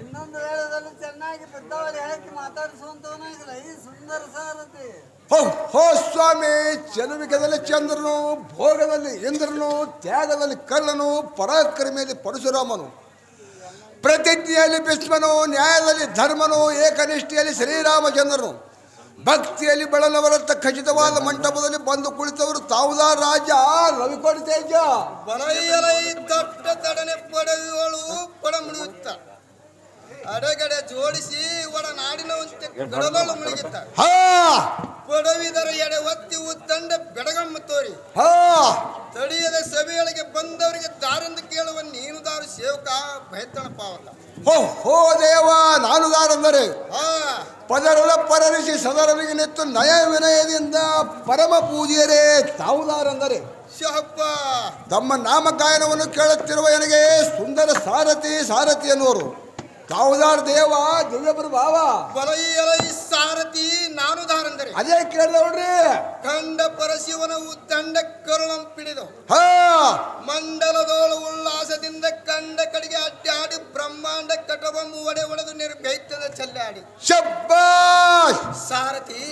ಇನ್ನೊಂದು ವೇಳೆದಲ್ಲಿ ಚೆನ್ನಾಗಿ ಬಿದ್ದವಳು ಹೇಳಕ್ಕೆ ಮಾತಾಡಿಸುವಂತವನಾಗಿಲ್ಲ ಈ ಸುಂದರ ಸಾರಥಿ. ಹೋ ಹೋ ಸ್ವಾಮಿ ಚಲುವಿಕದಲ್ಲಿ ಚಂದ್ರನು, ಭೋಗದಲ್ಲಿ ಇಂದ್ರನು, ತ್ಯಾಗದಲ್ಲಿ ಕರ್ಣನು ಪರಾಕ್ರಮಿಯಲ್ಲಿ ಪರಶುರಾಮನು. ಪ್ರತಿಜ್ಞೆಯಲ್ಲಿ ಭೀಷ್ಮನು, ನ್ಯಾಯದಲ್ಲಿ ಧರ್ಮನು, ಏಕನಿಷ್ಠೆಯಲ್ಲಿ ಶ್ರೀರಾಮಚಂದ್ರನು. ಭಕ್ತಿಯಲ್ಲಿ ಬಳಲವರಂತ ಖಚಿತವಾದ ಮಂಟಪದಲ್ಲಿ ಬಂದು ಕುಳಿತವರು ತಾವುದಾ ರಾಜ? ರವಿಕೋಟಿ ತೇಜ ದೊಡ್ಡ ತಡನೆ ಪಡವಿಗಳು ಪಡ ಮುಡಿಯುತ್ತ ಅಡೆಗಡೆ ಜೋಡಿಸಿ ಒಡ ನಾಡಿನವಂತೆ ಗಡಲೊಳು ಮುಳುಗಿತ್ತ ಹಾ! ಪಡವಿದರ ಎಡೆ ಒತ್ತಿ ಉದ್ದಂಡ ಬೆಡಗಮ್ಮ ತೋರಿ. ಹಾ! ತಡಿಯದ ಸಭೆಯೊಳಗೆ ಬಂದವರಿಗೆ ದಾರಂದು ಕೇಳುವ ನೀನು ದಾರು ಸೇವಕ ಭಯತನ ಪಾವಕ ಹೋ ಹೋ ದೇವ ನಾನು ದಾರಂದರೆ ಹಾ ಪದರೊಳ ಪರರಿಸಿ ಸದರರಿಗೆ ನೆತ್ತು ನಯ ವಿನಯದಿಂದ ಪರಮ ಪೂಜ್ಯರೇ ತಾವುದಾರಂದರೆ. ಶಹಪ್ಪ ತಮ್ಮ ನಾಮಗಾಯನವನ್ನು ಕೇಳುತ್ತಿರುವ ನನಗೆ ಸುಂದರ ಸಾರಥಿ ಸಾರಥಿ ಎನ್ನುವರು. ತಾವುದಾರ ದೇವ ದಿವ್ಯ ಭಾವ. ಬಲೈಯಲೈ ಸಾರಥಿ ನಾನು ದಾರಂದರೆ ಅದೇ ಕೇಳಿದವ್ರಿ ಕಂಡ ಪರಶಿವನ ಉತ್ತಂಡ ಕರುಣಂ ಪಿಡಿದು ಹಾ. ಮಂಡಲದೋಳು ಉಲ್ಲಾಸದಿಂದ ಕಂಡ ಕಡೆಗೆ ಅಡ್ಡಾಡಿ ಬ್ರಹ್ಮಾಂಡ ಕಟಬಂಬು ಒಡೆ ಒಡೆದು ನಿರ್ಭೈತದ ಚಲ್ಲಾಡಿ. ಶಬ್ಬಾಷ್. ಸಾರಥಿ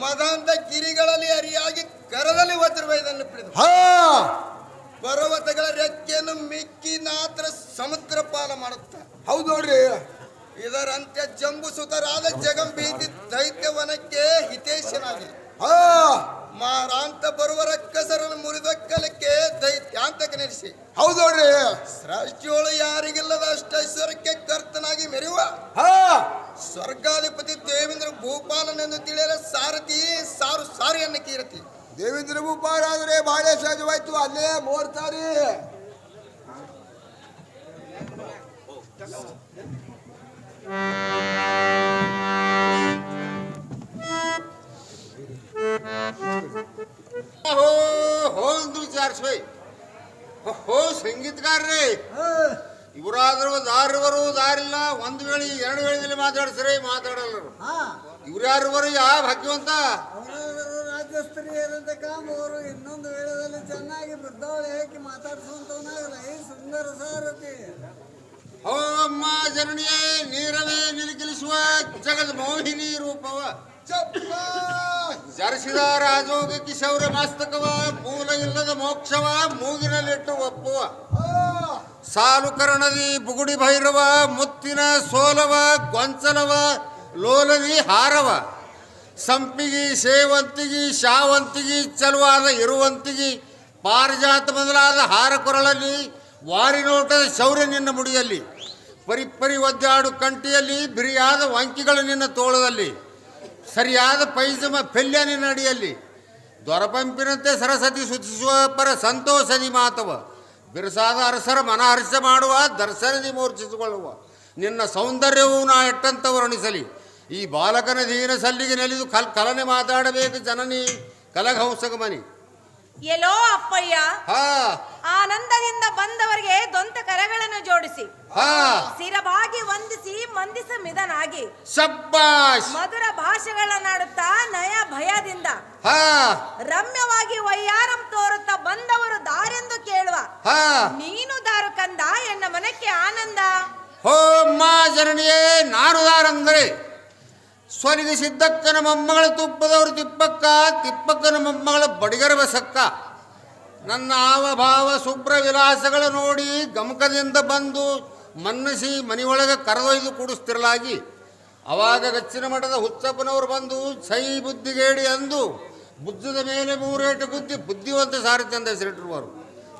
ಮದಾಂತ ಗಿರಿಗಳಲ್ಲಿ ಅರಿಯಾಗಿ ಕರದಲ್ಲಿ ಒತ್ತಿರುವ ಇದನ್ನು ಪಿಡಿದು ಹಾ. ಪರ್ವತಗಳ ರೆಕ್ಕೆಯನ್ನು ಮಿಕ್ಕಿ ನಾತ್ರ ಸಮುದ್ರ ಪಾಲ ಮಾಡುತ್ತ. ಹೌದು ನೋಡ್ರಿ. ಇದರಂತೆ ಜಂಬು ಸುತರಾದ ಜಗಂಬೀತಿ ದೈತ್ಯವನಕ್ಕೆ ಹಿತೇಶನಾಗಿ ಹಾ. ಮಾರಾಂತ ಬರುವ ರಕ್ಕಸರನ್ನು ಮುರಿದೊಕ್ಕಲಕ್ಕೆ ದೈತ್ಯಾಂತಕ ನಡೆಸಿ ಹೌದು ನೋಡ್ರಿ. ಸೃಷ್ಟಿಯೊಳು ಯಾರಿಗಿಲ್ಲದ ಅಷ್ಟೈಶ್ವರ್ಯಕ್ಕೆ ಕರ್ತನಾಗಿ ಮೆರೆಯುವ. ಹಾ. ಸ್ವರ್ಗಾಧಿಪತಿ ದೇವೇಂದ್ರ ಭೂಪಾಲನೆಂದು ತಿಳಿಯಲು ಸಾರಥಿ ಸಾರು ಸಾರಿಯನ್ನ ಕೀರತಿ. ದೇವೇಂದ್ರ ಭೂಪಾಲ ಅಂದ್ರೆ ಬಾಳೆ ಸಹಜವಾಯ್ತು ಅಲ್ಲೇ ಮೋರ್ತಾರಿ. ಹೋ ಹೋಂದು ರೀ ಹೋ ಸಂಗೀತಗಾರರೇ. ಇವರಾದರೂ ದಾರಿವರು ದಾರಿಲ್ಲ ಒಂದು ವೇಳೆ ಎರಡು ವೇಳೆಯಲ್ಲಿ ಮಾತಾಡ್ಸ್ರಿ ಮಾತಾಡಲ್ಲರು ಯಾರು ಇವ್ರ್ಯಾರುವರು ಯಾವ ಭಾಗ್ಯವಂತ? ರಾಜ್ಯಸ್ತ್ರೀಯರಂತೆ ಕಾಮೋರು ಇನ್ನೊಂದು ವೇಳೆದಲ್ಲಿ ಚೆನ್ನಾಗಿ ಬಿದ್ದವಳು ಹಾಕಿ ಮಾತಾಡಿಸುವಂತವನಾಗಲ್ಲ. ಈ ಸುಂದರ ಸಾರತಿ ಓ ಅಮ್ಮ ಜನನಿಯೇ ನೀರವೇ ನಿಲುಕಿಲಿಸುವ ಜಗದ ಮೋಹಿನಿ ರೂಪವ. ಜರಿಸಿದ ರಾಜೋಗ ಕಿಶೌರ ಮಾಸ್ತಕವ ಮೂಲ ಇಲ್ಲದ ಮೋಕ್ಷವ ಮೂಗಿನಲ್ಲಿಟ್ಟು ಒಪ್ಪುವ. ಸಾಲು ಕರ್ಣದಿ ಬುಗುಡಿ ಭೈರವ ಮುತ್ತಿನ ಸೋಲವ ಗೊಂಚಲವ ಲೋಲದಿ ಹಾರವ. ಸಂಪಿಗಿ, ಸೇವಂತಿಗೆ, ಶಾವಂತಿಗೆ, ಚಲುವಾದ ಇರುವಂತಿಗಿ ಪಾರಿಜಾತ ಮೊದಲಾದ ಹಾರ ಕೊರಳಲ್ಲಿ ವಾರಿನೋಟದ ಶೌರ್ಯ ನಿನ್ನ ಮುಡಿಯಲ್ಲಿ, ಪರಿಪರಿ ಒದ್ದಾಡು ಕಂಟಿಯಲ್ಲಿ ಬಿರಿಯಾದ ವಂಕಿಗಳು ನಿನ್ನ ತೋಳದಲ್ಲಿ, ಸರಿಯಾದ ಪೈಜಮ ಪೆಲ್ಯ ನಿನ್ನ ಅಡಿಯಲ್ಲಿ, ದೊರಪಂಪಿನಂತೆ ಸರಸ್ವತಿ ಸುತಿಸುವ ಪರ ಸಂತೋಷದಿ ಮಾತವ, ಬಿರುಸಾದ ಅರಸರ ಮನಹರ್ಷ ಮಾಡುವ ದರ್ಶನದಿ ಮೂರ್ಛಿಸಿಕೊಳ್ಳುವ, ನಿನ್ನ ಸೌಂದರ್ಯವು ನಾ ಎಟ್ಟಂತ ವರ್ಣಿಸಲಿ ಈ ಬಾಲಕನ ದೀನ ಸಲ್ಲಿಗೆ ನೆಲೆದು ಕಲ್ ಕಲನೆ ಮಾತಾಡಬೇಕು ಜನನಿ ಕಲಘಂಸಗಮನಿ ಎಲ್ಲೋ ಅಪ್ಪಯ್ಯ ಹಾ. ಆನಂದದಿಂದ ಬಂದವರಿಗೆ ದೊಂತ ಕರಗಳನ್ನು ಜೋಡಿಸಿ. ಹಾ. ಸಿರಬಾಗಿ ವಂದಿಸಿ ಮಂದಿಸ ಮಿದನಾಗಿ ಮಧುರ ಭಾಷೆಗಳನ್ನಾಡುತ್ತಾ ನಯ ಭಯದಿಂದ. ಹಾ. ರಮ್ಯವಾಗಿ ವೈಯಾರಂ ತೋರುತ್ತಾ ಬಂದವರು ದಾರೆಂದು ಕೇಳುವ. ಹಾ. ನೀನು ದಾರು ಕಂದ ಎನ್ನ ಮನಕ್ಕೆ ಆನಂದ. ಹೋ ಮಾ ಜನನಿಯೇ ನಾನು ದಾರಂದರೆ. ಸ್ವನಿಗೆ ಸಿದ್ದಕ್ಕನ ಮೊಮ್ಮಗಳ ತುಪ್ಪದವರು ತಿಪ್ಪಕ್ಕ, ತಿಪ್ಪಕ್ಕನ ಮೊಮ್ಮಗಳ ಬಡಿಗರ ನನ್ನ ಆವಭಾವ ಶುಭ್ರ ವಿಲಾಸಗಳ ನೋಡಿ ಗಮಕದಿಂದ ಬಂದು ಮನ್ನಸಿ ಮನೆಯೊಳಗೆ ಕರೆದೊಯ್ದು ಕೂಡಿಸ್ತಿರಲಾಗಿ. ಅವಾಗ ಗಚ್ಚಿನ ಮಠದ ಹುಚ್ಚಪ್ಪನವರು ಬಂದು, ಸೈ ಬುದ್ಧಿಗೇಡಿ ಅಂದು ಬುದ್ಧದ ಮೇಲೆ ಮೂರೇಟು ಬುದ್ಧಿ ಬುದ್ಧಿವಂತ ಸಾರಥಿ ಅಂತ ಹೆಸರಿಟ್ಟಿರುವರು.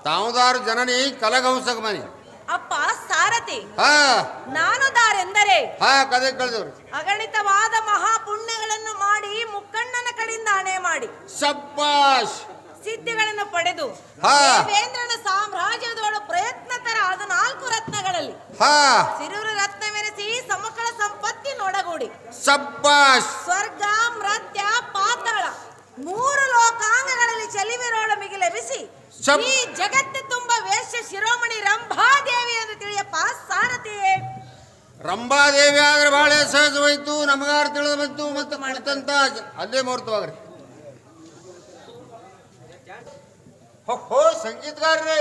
ತಾವುದಾರು ಜನನಿ ಕಲಗಂಸಕ ಮನೆ. ಅಪ್ಪ ಹಾ. ನಾನು ದಾರೆಂದರೆ ಅಗಣಿತವಾದ ಮಹಾಪುಣ್ಯಗಳನ್ನು ಮಾಡಿ ಮುಕ್ಕಣ್ಣನ ಕಡೆಯಿಂದ ಹಣೆ ಮಾಡಿ. ಸಬ್ಬಾಶ್ ಸಿದ್ಧಿಗಳನ್ನು ಪಡೆದು. ದೇವೇಂದ್ರನ ಸಾಮ್ರಾಜ್ಯದೊಳ ಪ್ರಯತ್ನ ತರ ಅದು ನಾಲ್ಕು ರತ್ನಗಳಲ್ಲಿ. ಸಿರುರು ರತ್ನವೆನಿಸಿ ಸಮಕಳ ಸಂಪತ್ತಿನೊಡಗೂಡಿ. ಸಬ್ಬಾಶ್ ಸ್ವರ್ಗ ಮೃತ್ಯ ಪಾತಾಳ. ಮೂರು ಲೋಕಾಂಗಗಳಲ್ಲಿ ಚಲಿವಿರೋಳ ಮಿಗಿಲೆ ಬಿಸಿ ಈ ಜಗತ್ತು ತುಂಬ ವೇಶ್ಯ ಶಿರೋಮಣಿ ರಂಭಾದೇವಿ ಎಂದು ತಿಳಿಯಪ್ಪ ಸಾರಥಿಯೇ ರಂಭಾದೇವಿ ಆದ್ರೆ ಬಹಳ ಸಹಜವಾಯ್ತು ನಮಗಾರ ತಿಳಿದು ಬಂತು ಮತ್ತು ಕುಳಿತಂತ ಅಲ್ಲೇ ಮುಹೂರ್ತವಾಗ್ರಿ. ಹೋ ಸಂಗೀತಗಾರರೇ.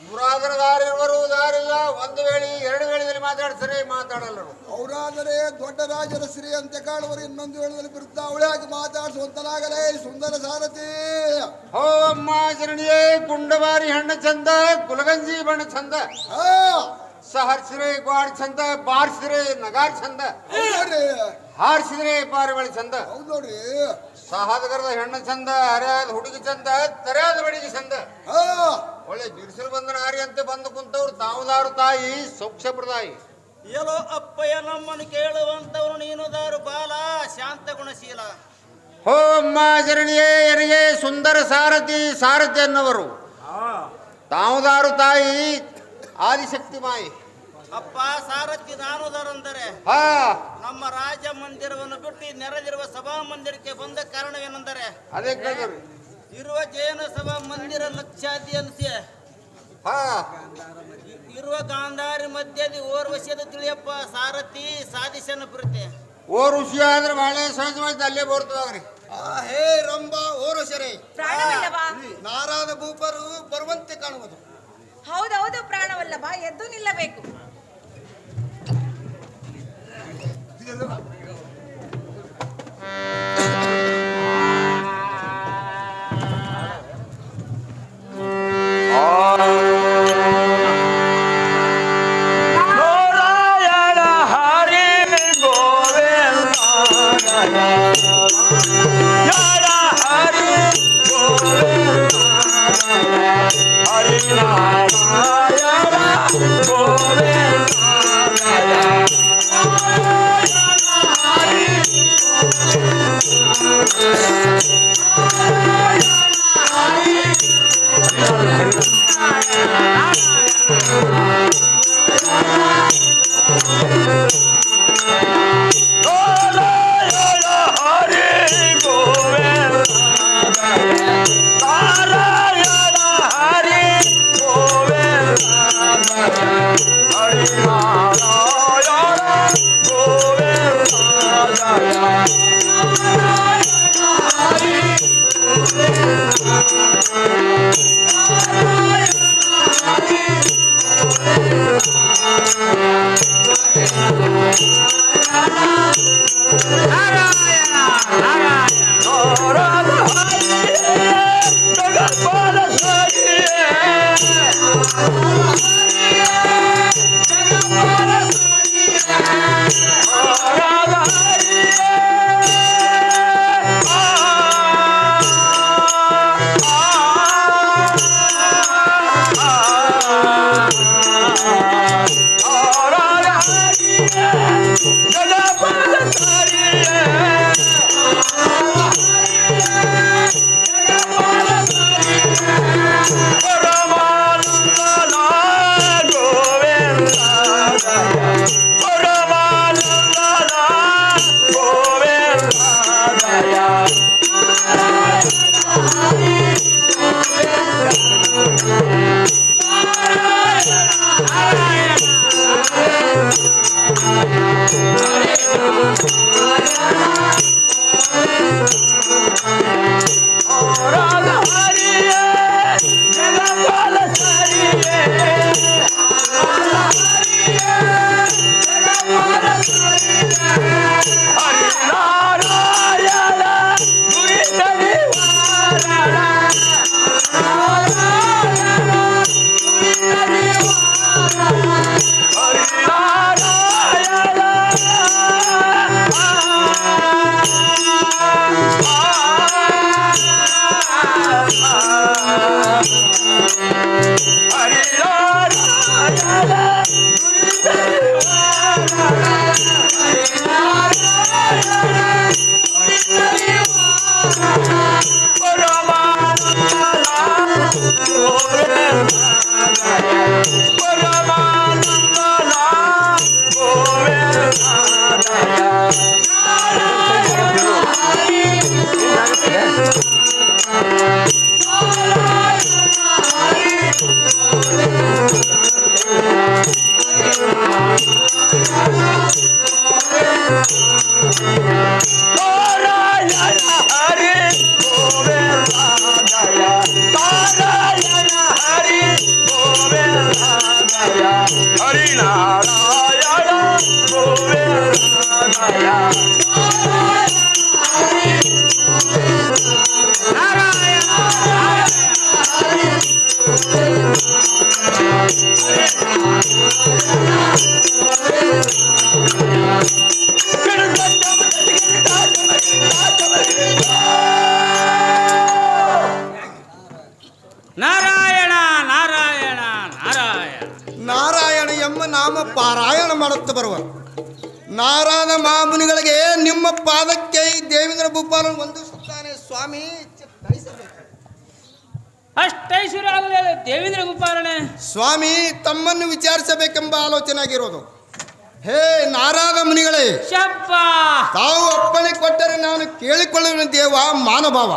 ಆ, ಇವರಾದ್ರ ದಾರಿ ಇವರು ದಾರಿಲ್ಲ. ಒಂದು ವೇಳೆ ಎರಡು ವೇಳೆಯಲ್ಲಿ ಮಾತಾಡ್ತಾರೆ ಮಾತಾಡಲ್ಲರು ಅವರಾದರೆ ದೊಡ್ಡ ರಾಜರ ಶ್ರೀ ಅಂತ ಕಾಣುವರು. ಇನ್ನೊಂದು ವೇಳದಲ್ಲಿ ಬಿರುದ್ಧ ಅವಳಾಗಿ ಮಾತಾಡಿಸುವಂತನಾಗಲೇ ಸುಂದರ ಸಾರಥಿ. ಹೋ ಅಮ್ಮ ಶರಣಿಯೇ ಕುಂಡವಾರಿ ಹಣ್ಣು ಚಂದ ಕುಲಗಂಜಿ ಬಣ್ಣ ಚಂದ. ಸಹರ್ಸಿರೆ ಗ್ವಾಡ್ ಚಂದ ಬಾರ್ಸಿರೆ ನಗಾರ್ ಚಂದ. ಹಾರಿಸಿದ್ರೆ ಪಾರಿವಾಳ ಚಂದ. ಹೌದು ನೋಡ್ರಿ. ಸಹಾದಗರದ ಹೆಣ್ಣು ಚಂದ ಹರಿಯಾದ ಹುಡುಗಿ ಚಂದ ತೆರೆಯಾದ ಬಡಿಗೆ ಚಂದ. ಒಳ್ಳೆ ಬಿರುಸಲು ಬಂದ ನಾರಿ ಅಂತ ಬಂದು ಕುಂತವ್ರು ತಾವುದಾರು ತಾಯಿ ಸೊಕ್ಷಪ್ರದಾಯಿ ಎಲ್ಲೋ ಅಪ್ಪಯ್ಯ ನಮ್ಮನ್ನು ಕೇಳುವಂತವನು ನೀನು ದಾರು ಬಾಲ ಶಾಂತ ಗುಣಶೀಲ. ಹೋ ಅಮ್ಮ ಜನನಿಯೇ ಎರಿಗೆ ಸುಂದರ ಸಾರಥಿ ಸಾರಥಿ ಅನ್ನವರು. ತಾವುದಾರು ತಾಯಿ ಆದಿಶಕ್ತಿ ಮಾಯಿ. ಅಪ್ಪ ಸಾರಥಿ ನಾನುದಾರಂದರೆ ಹಾ. ನಮ್ಮ ರಾಜ ಮಂದಿರವನ್ನು ಬಿಟ್ಟು ನೆರೆದಿರುವ ಸಭಾ ಮಂದಿರಕ್ಕೆ ಬಂದ ಕಾರಣವೇನೆಂದರೆ? ಅದೇ ಇರುವ ಜೈನ ಸಭಾ ಮಂದಿರ ಲಕ್ಷಾದಿ ಅನಿಸಿ ಹಾ. ಇರುವ ಗಾಂಧಾರಿ ಮಧ್ಯದಿ ಓರ್ವಶದ ತಿಳಿಯಪ್ಪ ಸಾರಥಿ ಸಾಧಿಸನ ಬರುತ್ತೆ ಓರ್ ಋಷಿ ಆದ್ರೆ ಬಹಳ ಸಹಜವಾಗಿ ಅಲ್ಲೇ ಬರ್ತದ್ರಿ ಆ ಹೇ ರಂಬ ಪ್ರಾಣವಲ್ಲವಾ? ನಾರಾದ ಭೂಪರು ಬರುವಂತೆ ಕಾಣುವುದು. ಹೌದೌದು ಪ್ರಾಣವಲ್ಲಭ ಎದ್ದು ನಿಲ್ಲಬೇಕು. ಮಾಡುತ್ತಾ ಬರುವ. ನಾರಾಯಣ ಮಹಾಮುನಿಗಳಿಗೆ ನಿಮ್ಮ ಪಾದಕ್ಕೆ ಈ ದೇವೇಂದ್ರ ಭೂಪಾಲ ವಂದಿಸುತ್ತಾನೆ ಸ್ವಾಮಿ. ಆಗಲಿಲ್ಲ ದೇವೇಂದ್ರ ಗೋಪಾಲನೆ ಸ್ವಾಮಿ ತಮ್ಮನ್ನು ವಿಚಾರಿಸಬೇಕೆಂಬ ಆಲೋಚನೆ ಆಗಿರೋದು. ಹೇ ನಾರಾದ ಮುನಿಗಳೇ ಶಪ್ಪ! ತಾವು ಅಪ್ಪಣೆ ಕೊಟ್ಟರೆ ನಾನು ಕೇಳಿಕೊಳ್ಳುವ ದೇವ ಮಾನಭಾವ.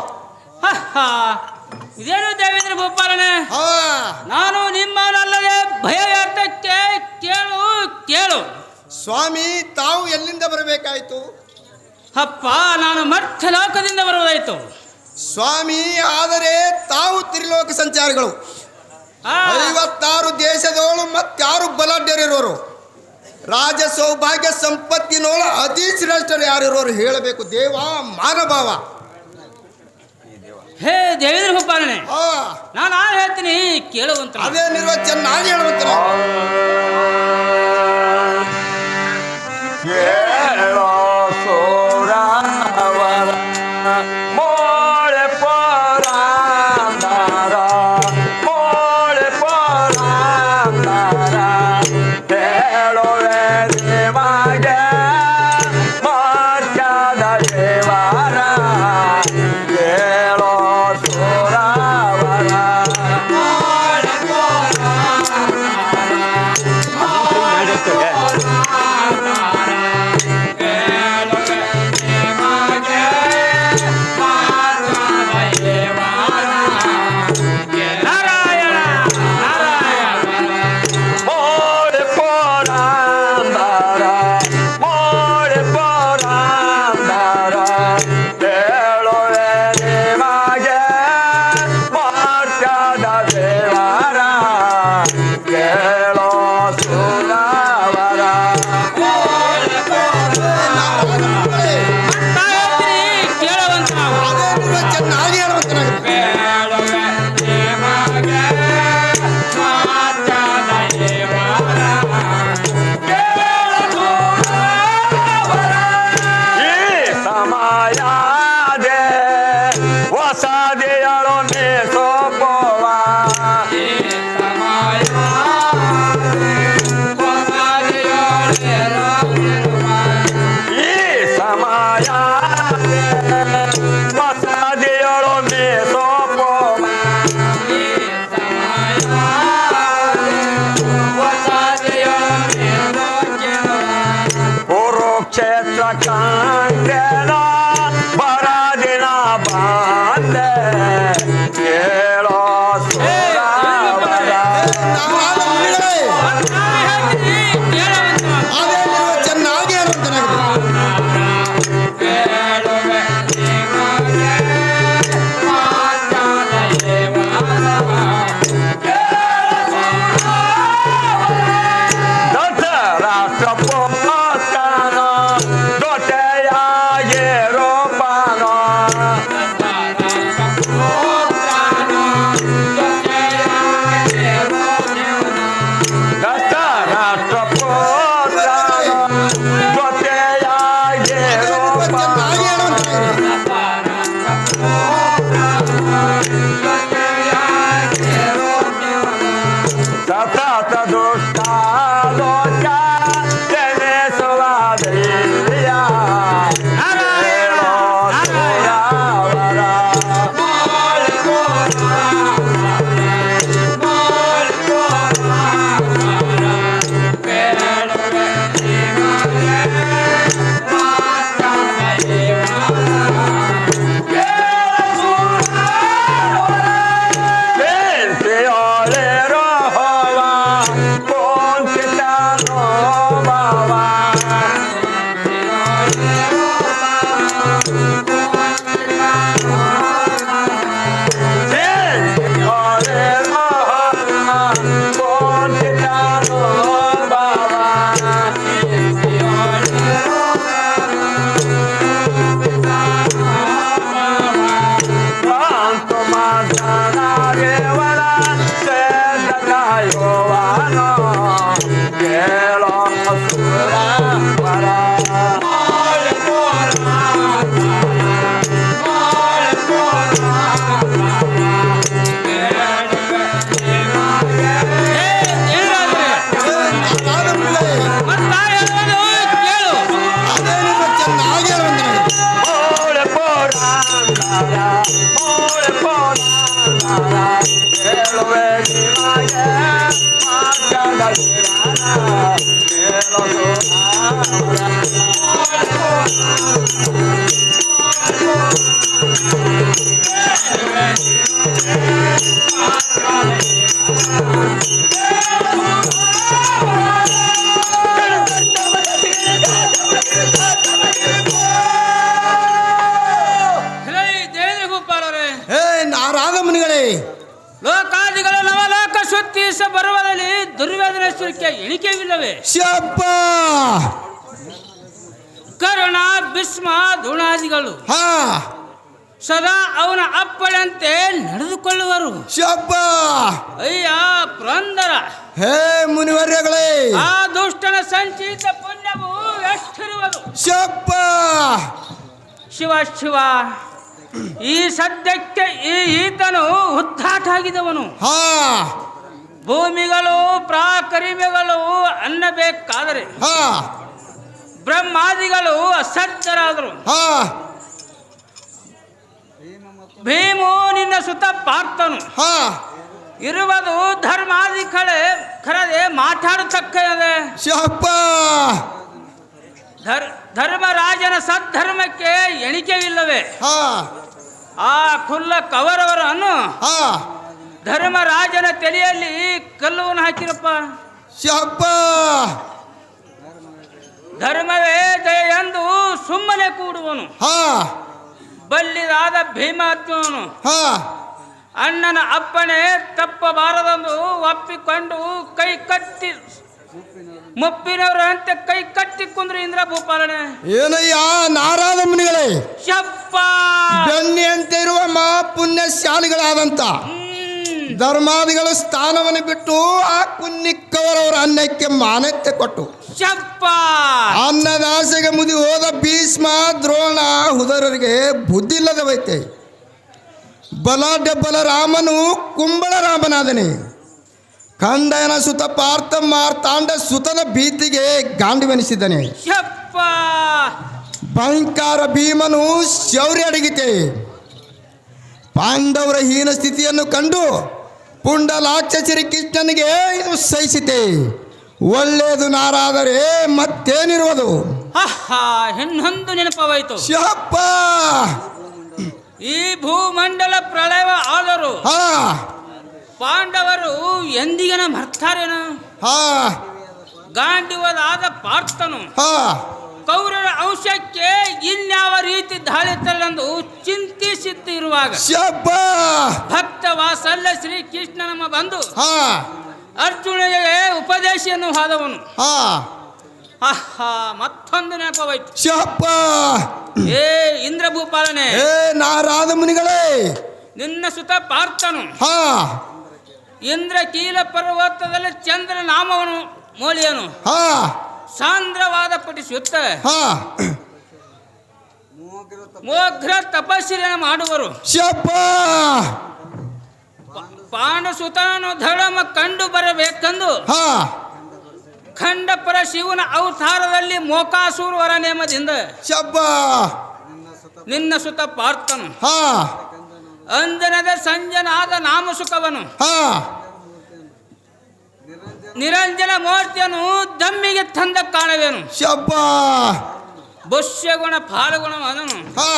ಇದೇನು ದೇವೇಂದ್ರ ಗೋಪಾಲನೆ? ಹಾ. ನಾನು ನಿಮ್ಮನಲ್ಲದೆ ಭಯ ವ್ಯರ್ಥಕ್ಕೆ ಕೇಳು ಕೇಳು. ಸ್ವಾಮಿ ತಾವು ಎಲ್ಲಿಂದ ಬರಬೇಕಾಯಿತು? ಅಪ್ಪ ನಾನು ಮರ್ಥ ಲೋಕದಿಂದ ಬರುವುದಾಯ್ತು. ಸ್ವಾಮಿ ಆದರೆ ತಾವು ತ್ರಿಲೋಕ ಸಂಚಾರಿಗಳು. ಐವತ್ತಾರು ದೇಶದವಳು ಮತ್ತಾರು ಬಲಾಢ್ಯರಿರೋರು ರಾಜ ಸೌಭಾಗ್ಯ ಸಂಪತ್ತಿನೋಳು ಅತಿ ಶ್ರೇಷ್ಠರು ಯಾರಿರೋರು ಹೇಳಬೇಕು ದೇವ ಮಾನಭಾವ. ಹೇ ದೇವೇಂದ್ರ ಗೋಪಾಲನೆ ಆ ನಾನು ಆ ಹೇಳ್ತೀನಿ ಕೇಳುವಂತ ಅದೇ ನಿರ್ವಚನ ನಾನು ಹೇಳುವಂತ 아. পথ la la. ಹಾ. ಸದಾ ಅವನ ಅಪ್ಪಳಂತೆ ನಡೆದುಕೊಳ್ಳುವರು. ಶಬ್ಬ. ಅಯ್ಯ ಪುರಂದರ. ಹೇ ಮುನಿವರ್ಯಗಳೇ. ಆ ದುಷ್ಟನ ಸಂಚಿತ ಪುಣ್ಯವು ಎಷ್ಟಿರುವುದು? ಶಬ್ಬ. ಶಿವ ಶಿವ. ಈ ಸದ್ಯಕ್ಕೆ ಈ ಈತನು ಉದ್ದಾಟ ಆಗಿದವನು ಹಾ. ಭೂಮಿಗಳು ಪ್ರಾಕರಿಮೆಗಳು ಅನ್ನಬೇಕಾದರೆ ಹಾ. ಬ್ರಹ್ಮಾದಿಗಳು ಅಸಜ್ಜರಾದರು. ಹಾ. ಭೀಮು ನಿನ್ನ ಸುತ ಪಾರ್ಥನು. ಹಾ. ಇರುವುದು ಧರ್ಮಾದಿ ಕಳೆ ಖರದೆ ಮಾತಾಡತಕ್ಕದೆ ಧರ್ಮ ಧರ್ ಧರ್ಮರಾಜನ ಸದ್ಧರ್ಮಕ್ಕೆ ಎಣಿಕೆ ಇಲ್ಲವೇ ಹಾ. ಆ ಕುಲ್ಲ ಕವರವರನ್ನು ಹಾ. ಧರ್ಮರಾಜನ ತಲೆಯಲ್ಲಿ ಕಲ್ಲುವನ್ನು ಹಾಕಿರಪ್ಪ. ಶಪ್ಪ ಧರ್ಮವೇ ಜಯ ಎಂದು ಸುಮ್ಮನೆ ಕೂಡುವನು. ಹಾ. ಬಲ್ಲಿದಾದ ಭೀಮಾತ್ಮನು. ಹಾ. ಅಣ್ಣನ ಅಪ್ಪಣೆ ತಪ್ಪಬಾರದೆಂದು ಒಪ್ಪಿಕೊಂಡು ಕೈ ಕಟ್ಟಿ ಮುಪ್ಪಿನವರಂತೆ ಕೈ ಕಟ್ಟಿ ಕುಂದ್ರು ಇಂದ್ರ ಭೂಪಾಲನೆ ಏನಯ್ಯ ನಾರಾದ ಮುನಿಗಳೇ? ಶಪ್ಪ! ಅಂತ ಇರುವ ಮಾ ಪುಣ್ಯಶಾಲಿಗಳಾದಂತ ಹ್ಮ್. ಧರ್ಮಾದಿಗಳ ಸ್ಥಾನವನ್ನು ಬಿಟ್ಟು ಆ ಕುನ್ನಿಕ್ಕವರವರ ಅನ್ನಕ್ಕೆ ಮಾನ್ಯತೆ ಕೊಟ್ಟು. ಅನ್ನದಾಸೆಗೆ ಮುದಿ ಹೋದ ಭೀಷ್ಮ ದ್ರೋಣ ಹುದರರಿಗೆ ಬುದ್ಧಿ ಇಲ್ಲದವೈತೆ ಬಲಾಢ್ಯ ಬಲಾಢ್ಯ ಬಲರಾಮನು ಕುಂಬಳ ರಾಮನಾದನೆ. ಕಂದಯನ ಸುತ ಪಾರ್ಥ ಮಾರ್ತಾಂಡ ಸುತನ ಭೀತಿಗೆ ಗಾಂಡಿವೆನಿಸಿದ್ದಾನೆ. ಭಯಂಕರ ಭೀಮನು ಶೌರ್ಯ ಅಡಗಿತೆ. ಪಾಂಡವರ ಹೀನ ಸ್ಥಿತಿಯನ್ನು ಕಂಡು ಪುಂಡಲಾಕ್ಷರಿ ಕೃಷ್ಣನಿಗೆ ಇದು ಸಹಿಸಿತೆ ಒಳ್ಳೆಯದು ನಾರಾದರೆ ಮತ್ತೇನಿರುವುದು? ಇನ್ನೊಂದು ನೆನಪವಾಯಿತು. ಶಪ್ಪ ಈ ಭೂಮಂಡಲ ಪ್ರಳಯ ಆದರು ಹಾ! ಪಾಂಡವರು ಎಂದಿಗನ ಮರ್ತಾರೇನ? ಹಾ! ಗಾಂಡಿವದಾದ ಪಾರ್ಥನು ಹಾ! ಕೌರವರ ಅಂಶಕ್ಕೆ ಇನ್ಯಾವ ರೀತಿ ದಾಳಿ ಶಪ್ಪ ಭಕ್ತ ವಾಸಲ್ಯ ಶ್ರೀ ಕೃಷ್ಣನಮ್ಮ ಬಂದು ಹಾ. ಅರ್ಜುನಿಗೆ ಉಪದೇಶಿಯನ್ನು ಹಾದವನು. ಆಹಾ ಮತ್ತೊಂದು ನೆನಪವಾಯ್ತು ಏ ಇಂದ್ರ ಭೂಪಾಲನೆ ಏ ನಾರಾದ ಮುನಿಗಳೇ. ನಿನ್ನ ಸುತ ಪಾರ್ಥನು. ಹಾ. ಇಂದ್ರ ಕೀಲ ಪರ್ವತದಲ್ಲಿ ಚಂದ್ರ ನಾಮವನು ಮೋಳಿಯನು. ಹಾ. ಸಾಂದ್ರವಾದ ಪಡಿಸುತ್ತ ಹಾ. ಮೋಘ್ರ ತಪಸ್ಸಿನ ಮಾಡುವರು. ಶಪ್ಪ! ಪಾಂಡುಸುತನನ್ನು ಧರ್ಮ ಕಂಡು ಬರಬೇಕೆಂದು ಖಂಡಪುರ ಶಿವನ ಅವತಾರದಲ್ಲಿ ಮೋಕಾಸೂರು ವರ ನೇಮದಿಂದ ಶಬ್ಬ ನಿನ್ನ ಸುತ ಪಾರ್ಥನು. ಹಾ. ಅಂಜನದ ಸಂಜನಾದ ನಾಮಸುಖವನು. ಹಾ. ನಿರಂಜನ ಮೂರ್ತಿಯನ್ನು ದಮ್ಮಿಗೆ ತಂದ ಕಾಣವೇನು. ಶಬ್ಬ ಬುಷ್ಯಗುಣ ಫಾಲಗುಣ ಅದನು. ಹಾ.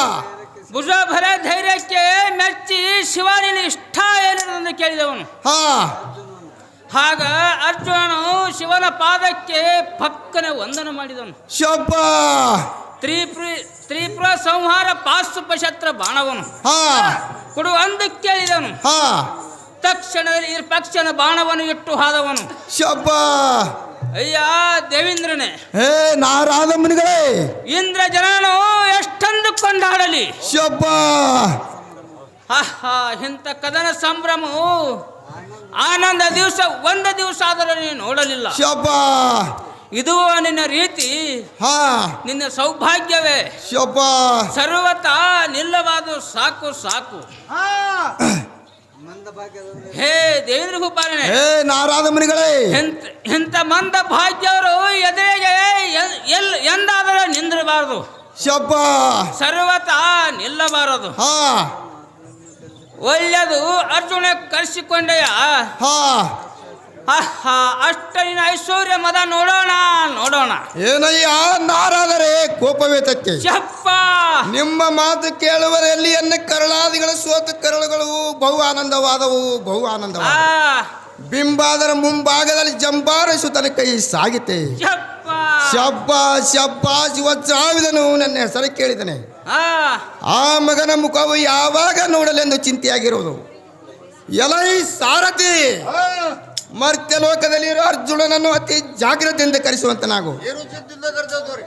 ಭುಜಭರ ಧೈರ್ಯಕ್ಕೆ ಮೆಚ್ಚಿ ಶಿವನಿನ ಇಷ್ಟ ಏನೆಂದು ಕೇಳಿದವನು. ಹಾಗ ಅರ್ಜುನನು ಶಿವನ ಪಾದಕ್ಕೆ ಪಕ್ಕನೆ ವಂದನ ಮಾಡಿದನು. ಶಬ್ಬ ತ್ರಿಪುರ ತ್ರಿಪುರ ಸಂಹಾರ ಪಾಶುಪಶತ್ರ ಬಾಣವನು. ಕೊಡು ಅಂದು ಕೇಳಿದನು ಹಾ. ತಕ್ಷಣದಲ್ಲಿ ಇರ್ ಪಕ್ಷನ ಬಾಣವನ್ನು ಇಟ್ಟು ಹಾದವನು. ಶಬ್ಬ ಅಯ್ಯ ದೇವೇಂದ್ರನೇ. ಹೇ ನಾರಾದ ಮುನಿಗಳೇ ಇಂದ್ರ ಜನನು ಎಷ್ಟೊಂದು ಕೊಂಡಾಡಲಿ. ಶಬ್ಬ. ಆಹಾ ಇಂಥ ಕದನ ಸಂಭ್ರಮ ಆನಂದ ದಿವಸ ಒಂದು ದಿವಸ ಆದರೂ ನೀನು ನೋಡಲಿಲ್ಲ. ಶಬ್ಬ. ಇದು ನಿನ್ನ ರೀತಿ ಹಾ. ನಿನ್ನ ಸೌಭಾಗ್ಯವೇ. ಶಬ್ಬ. ಸರ್ವತ ನಿಲ್ಲವಾದು ಸಾಕು ಸಾಕು. ಭಾಗ್ಯದಲ್ಲಿ ಹೇ ದೇವೇಂದ್ರ ಭೂಪಾಲನೆ ಹೇ ನಾರಾದ ಮುನಿಗಳೇ. ಎಂತ ಎಂತ ಮಂದ ಭಾಗ್ಯವರು ಎದುರಿಗೆ ಎಲ್ ಎಂದಾದರೂ ನಿಂದಿರಬಾರದು. ಶಬ್ಬ. ಸರ್ವತ ನಿಲ್ಲಬಾರದು. ಹಾ. ಒಳ್ಳೆಯದು ಅರ್ಜುನ ಕರೆಸಿಕೊಂಡೆಯ? ಹಾ. ಆಹಾ ಅಷ್ಟ ನಿನ್ನ ಐಶ್ವರ್ಯ ಮದ ನೋಡೋಣ ನೋಡೋಣ. ಏನಯ್ಯ ನಾರಾದರೆ ಕೋಪವೇ ತಕ್ಕೆ ಚಪ್ಪ ನಿಮ್ಮ ಮಾತು ಕೇಳುವರಲ್ಲಿ ಎನ್ನ ಕರಳಾದಿಗಳ ಸೋತು ಕರಳುಗಳು ಬಹು ಆನಂದವಾದವು ಬಹು ಆನಂದ ಬಿಂಬಾದರ ಮುಂಭಾಗದಲ್ಲಿ ಜಂಬಾರಿಸುತ್ತಲೇ ಕೈ ಸಾಗಿತೆ. ಶಬ್ಬ ಶಬ್ಬ ಶಿವ ಶಿವಚಾವಿದನು ನನ್ನ ಹೆಸರು ಕೇಳಿದನೆ. ಆ. ಆ ಮಗನ ಮುಖವು ಯಾವಾಗ ನೋಡಲೆಂದು ಚಿಂತೆಯಾಗಿರುವುದು. ಎಲೈ ಸಾರಥಿ! ಮರ್ತ್ಯ ಲೋಕದಲ್ಲಿರುವ ಅರ್ಜುನನನ್ನು ಅತಿ ಜಾಗ್ರತೆಯಿಂದ ಚಿಂತಿಲ್ಲ ಕರ್ತವ್ರಿ